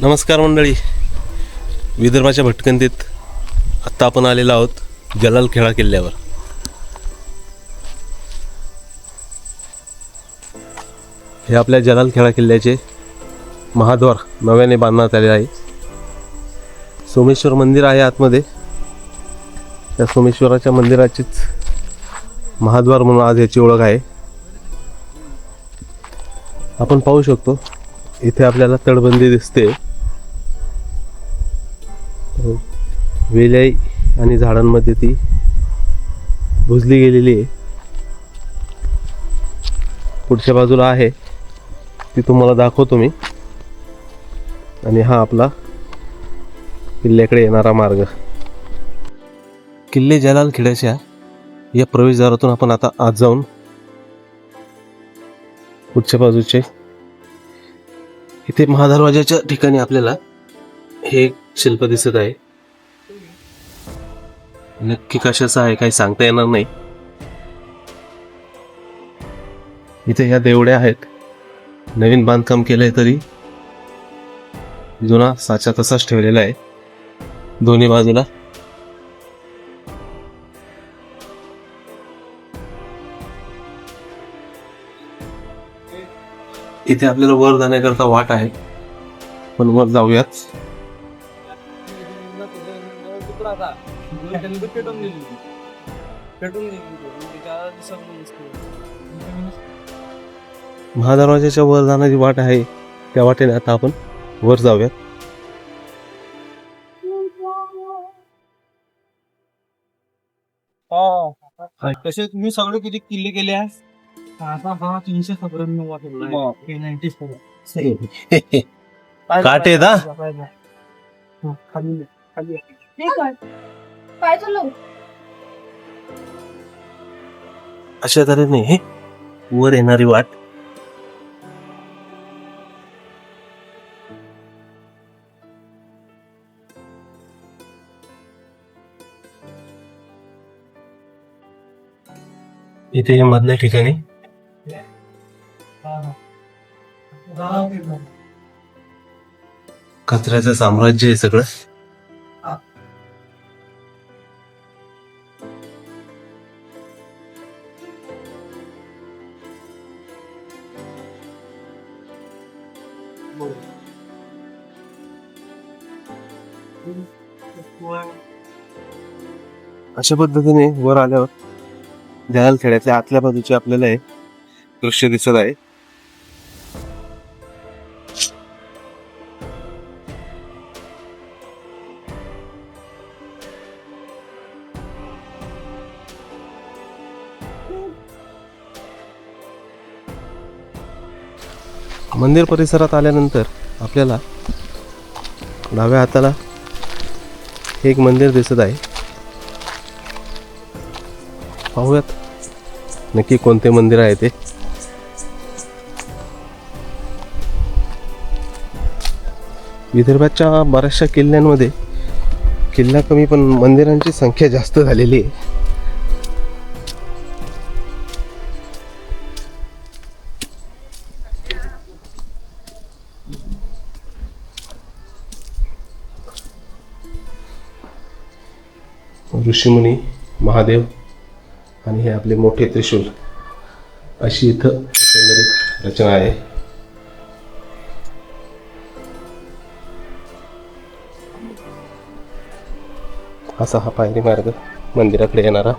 नमस्कार मंडळी. विदर्भाच्या भटकंतीत आत्ता आपण आलेलो आहोत जलाल खेळा किल्ल्यावर. हे आपल्या जलाल खेळा किल्ल्याचे महाद्वार नव्याने बांधण्यात आले आहे. सोमेश्वर मंदिर आहे आतमध्ये. त्या सोमेश्वराच्या मंदिराचीच महाद्वार म्हणून आज याची ओळख आहे. आपण पाहू शकतो इथे आपल्याला तटबंदी दिसते. वेलाई आणि झाडांमध्ये ती भुजली गेलेली आहे. पुढच्या बाजूला आहे. ती तुम्हाला दाखवतो मी. आणि हा आपला किल्ल्याकडे येणारा मार्ग. किल्ले जलाल खेड्याच्या या प्रवेशद्वारातून आपण आता आत जाऊन पुढच्या बाजूचे इथे महादरवाजाच्या ठिकाणी आपल्याला हे एक शिल्प दिसत आहे. नक्की कशाचं आहे काही सांगता येणार नाही. इथे ह्या देवड्या आहेत. नवीन बांधकाम केलंय तरी. जुना साचा तसाच ठेवलेला आहे. दोन्ही बाजूला. इथे आपल्याला वर जाण्याकरता वाट आहे. पण वर जाऊयात महादरवाजाच्या वर जाणारी वाट आहे. त्या वाटेने आता आपण वर जाऊयात. तसे तुम्ही सगळे किती किल्ले केले आहे आता हा तीनशे फोर काटे दा. खाली खाली काय काय अशा तऱ्हेने हे वर येणारी वाट. इथे मधल्या ठिकाणी. कचऱ्याचं साम्राज्य आहे सगळं. अशा पद्धतीने वर आल्यावर जलाल खेड्यातल्या आतल्या बाजूचे आपल्याला हे दृश्य दिसत आहे. मंदिर परिसरात आल्यानंतर आपल्याला डाव्या हाताला हे एक मंदिर दिसत आहे. पाहूयात. नक्की कोणते मंदिर आहे ते? विदर्भाच्या बऱ्याचशा किल्ल्यांमध्ये किल्ला कमी पण मंदिरांची संख्या जास्त झालेली आहे. ऋषीमुनी महादेव आणि हे आपले मोठे त्रिशूल. अशी इथं एकंदरीत रचना आहे. असा हा पायरी मार्ग मंदिराकडे येणारा.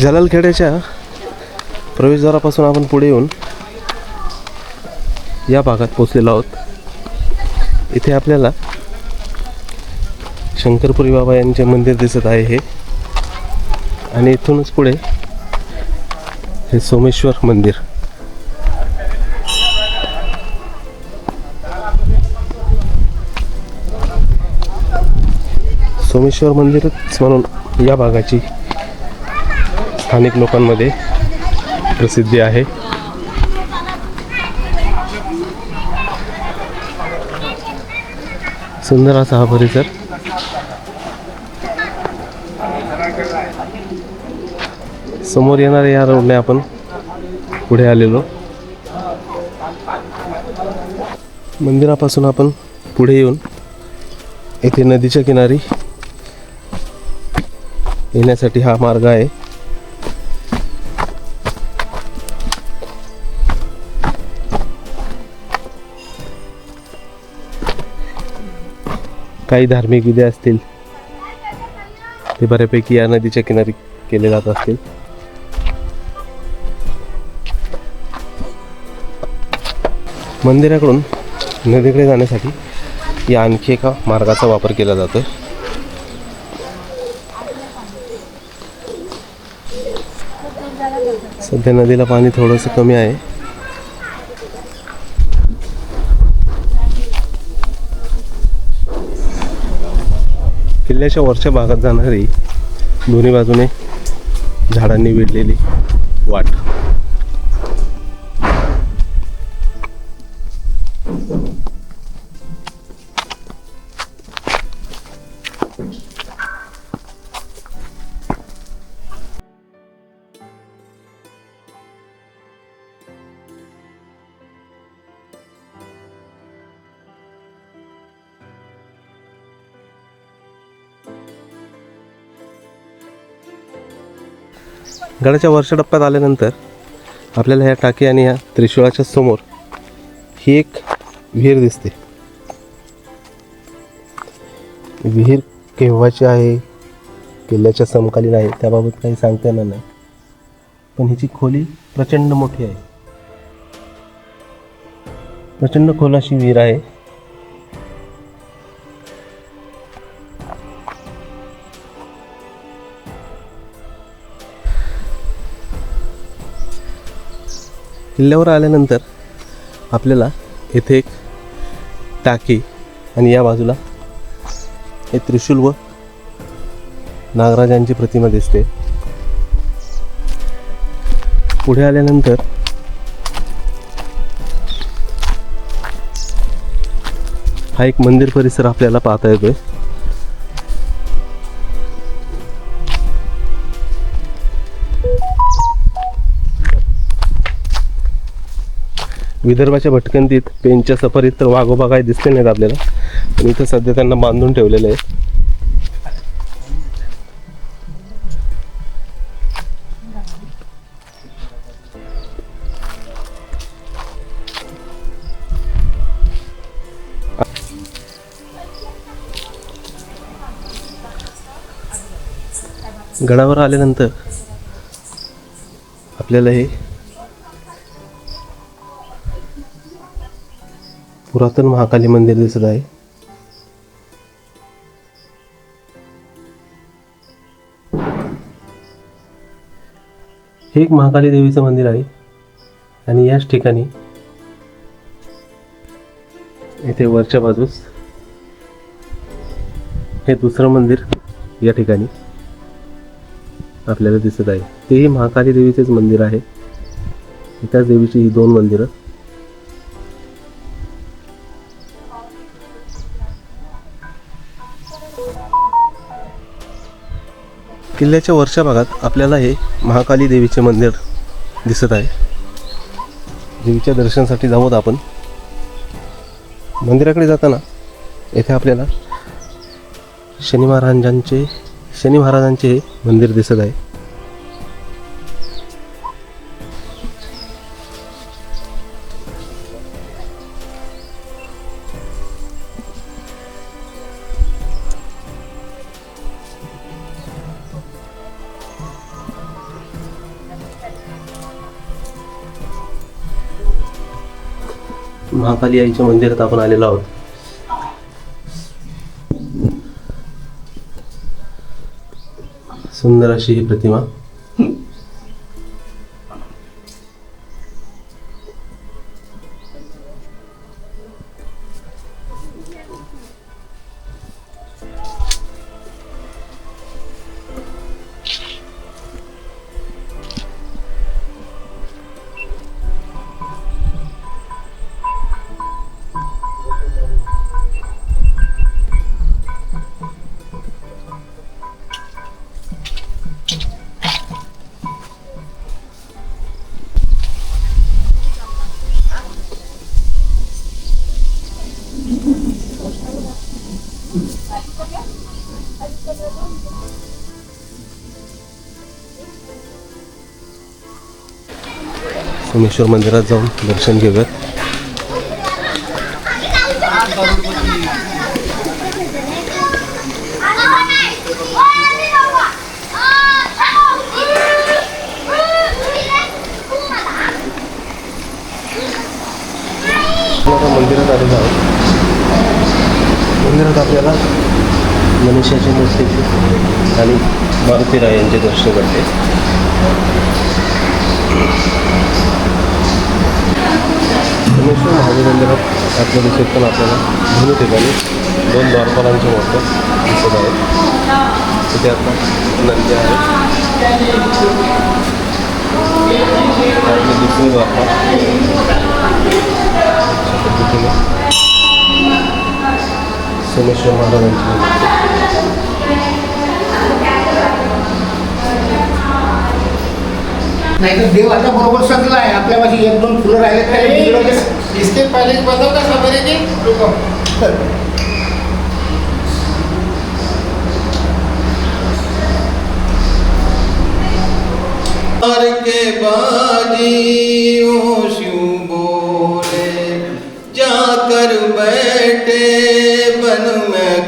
जलालखेड्याच्या प्रवेशद्वारापासून आपण पुढे येऊन या भागात पोचलेलो आहोत. इथे आपल्याला शंकरपुरी बाबा यांचे मंदिर दिसत आहे हे. आणि इथूनच पुढे हे सोमेश्वर मंदिर. सोमेश्वर मंदिरच म्हणून या भागाची स्थानिक लोकांमध्ये प्रसिद्धी आहे. सुंदर असा हा परिसर. समोर येणाऱ्या या रोडने आपण. पुढे आलेलो. मंदिरापासून आपण पुढे येऊन येथे नदीच्या किनारी येण्यासाठी हा मार्ग आहे. काही धार्मिक विधी असतील ते बऱ्यापैकी या नदीच्या किनारी केले जात असतील. मंदिराकडून नदीकडे जाण्यासाठी या आणखी एका मार्गाचा वापर केला जातो सध्या नदीला पाणी थोडंसं कमी आहे. किल्ल्याच्या वरच्या भागात जाणारी दोन्ही बाजूने झाडांनी वेढलेली वाट. गडाच्या वरच्या टप्प्यात आल्यानंतर आपल्याला ह्या टाकी आणि ह्या त्रिशूळाच्या समोर ही एक विहीर दिसते. विहीर केव्हाची आहे? किल्ल्याच्या समकालीन आहे? त्याबाबत काही सांगता येणार नाही. पण हिची खोली प्रचंड मोठी आहे. प्रचंड खोल अशी विहीर आहे. किल्ल्यावर आल्यानंतर आपल्याला येथे एक टाकी आणि या बाजूला हे त्रिशूल व नागराजांची प्रतिमा दिसते. पुढे आल्यानंतर हा एक मंदिर परिसर आपल्याला पाहता येतोय. विदर्भाच्या भटकंतीत पेनच्या सफरीत तर वाघोबा काय दिसले नाहीत आपल्याला. पण इथं सध्या त्यांना बांधून ठेवलेलं आहे. गडावर आल्यानंतर आपल्याला हे पुरातन महाकाली मंदिर दिसत आहे. हे एक महाकाली देवीचं मंदिर आहे. आणि याच ठिकाणी येथे वरच्या बाजूस हे दुसरं मंदिर या ठिकाणी आपल्याला दिसत आहे. तेही महाकाली देवीचेच मंदिर आहे. एकाच देवीची ही दोन मंदिरं. किल्ल्याच्या वरच्या भागात आपल्याला हे महाकाली देवीचे मंदिर दिसत आहे. देवीच्या दर्शनासाठी जाऊत आपण. मंदिराकडे जाताना येथे आपल्याला शनी महाराजांचे शनी महाराजांचे हे मंदिर दिसत आहे. महाकाली आईच्या मंदिरात आपण आलेलो आहोत. सुंदर अशी ही प्रतिमा. सोमेश्वर मंदिरात जाऊन दर्शन घेऊयात. मंदिरात आलेलो आहोत. मंदिरात आपल्याला मनुष्याची मूर्तीचे आणि मारुती राय यांचे दर्शन घडते. सोमेश्वर महादेव मंदिरात आतल्या दिसत पण आपल्याला दोन्ही ठिकाणी दोन द्वारपालांचे मोठं दिसत आहेत तिथे आता नंदी आहे साईडला दुसरे द्वारपाल अशा पद्धतीने सोमेश्वर महाराजांची नाही तर देव आता बरोबर सजला आहे. आपल्यापाशी एक दोन फुलं राहिले तर इसके पहले बताओ का? रुको. हर के बाजी ओ शिव बोले जाकर बैठे बन में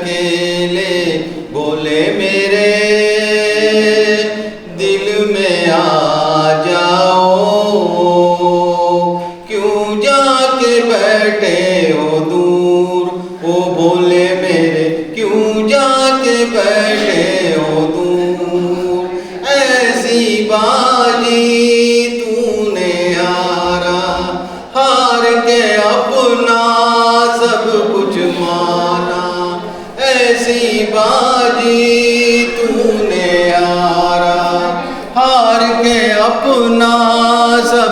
ऐसी बाजी तूने हारा हार के अपना सब कुछ माना ऐसी बाजी तूने हारा हार के अपना सब